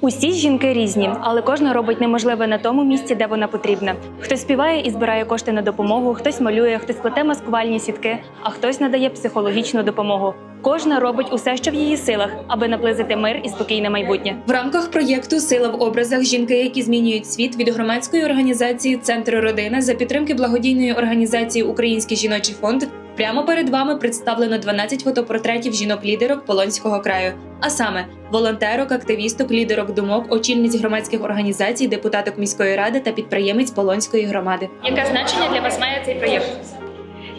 Усі жінки різні, але кожна робить неможливе на тому місці, де вона потрібна. Хтось співає і збирає кошти на допомогу, хтось малює, хтось плете маскувальні сітки, а хтось надає психологічну допомогу. Кожна робить усе, що в її силах, аби наблизити мир і спокійне майбутнє. В рамках проєкту Сила в образах жінки, які змінюють світ від громадської організації Центр родина за підтримки благодійної організації Український жіночий фонд. Прямо перед вами представлено 12 фотопортретів жінок-лідерок Полонського краю. А саме волонтерок, активісток, лідерок думок, очільниць громадських організацій, депутаток міської ради та підприємець Полонської громади. Яке значення для вас має цей проєкт?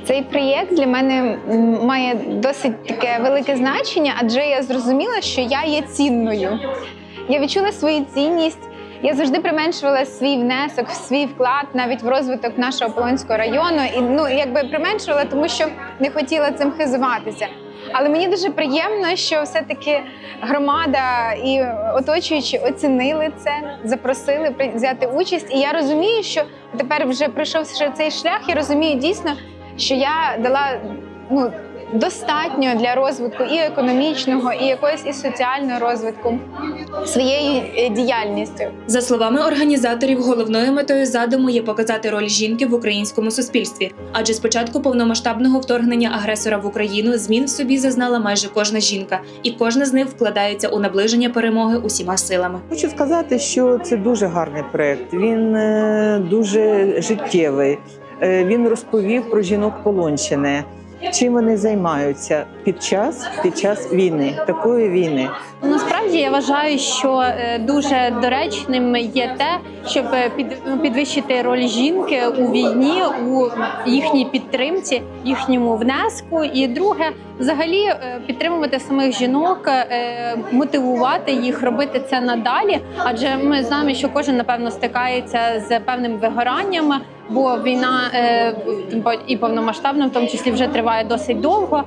Цей проєкт для мене має досить таке велике значення, адже я зрозуміла, що я є цінною. Я відчула свою цінність. Я завжди применшувала свій внесок, свій вклад навіть в розвиток нашого Полонського району. І ну якби применшувала, тому що не хотіла цим хизуватися. Але мені дуже приємно, що все-таки громада і оточуючі оцінили це, запросили взяти участь. І я розумію, що тепер вже пройшовши цей шлях, я розумію дійсно, що я дала ну, достатньо для розвитку і економічного, і якогось і соціального розвитку своєю е, діяльністю. За словами організаторів, головною метою задуму є показати роль жінки в українському суспільстві. Адже з початку повномасштабного вторгнення агресора в Україну змін в собі зазнала майже кожна жінка, і кожна з них вкладається у наближення перемоги усіма силами. Хочу сказати, що це дуже гарний проект. Він е, дуже життєвий. Е, Він розповів про жінок Полонщини. Чим вони займаються під час під час війни, такої війни. Насправді я вважаю, що е, дуже доречним є те, щоб е, ну, підвищити роль жінки у війні, у їхній підтримці, їхньому внеску. І друге, взагалі е, підтримувати самих жінок, мотивувати їх робити це надалі. Адже ми знаємо, що кожен напевно стикається з певним вигоранням. Бо війна і повномасштабна, в тому числі вже триває досить довго.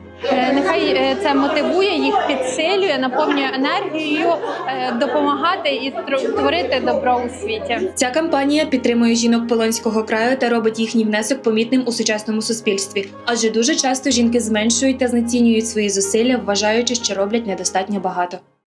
Нехай це мотивує їх, підсилює, наповнює енергією, е, допомагати і творити добро у світі. Ця кампанія підтримує жінок Полонського краю та робить їхній внесок помітним у сучасному суспільстві. Адже дуже часто жінки зменшують та знецінюють свої зусилля, вважаючи, що роблять недостатньо багато.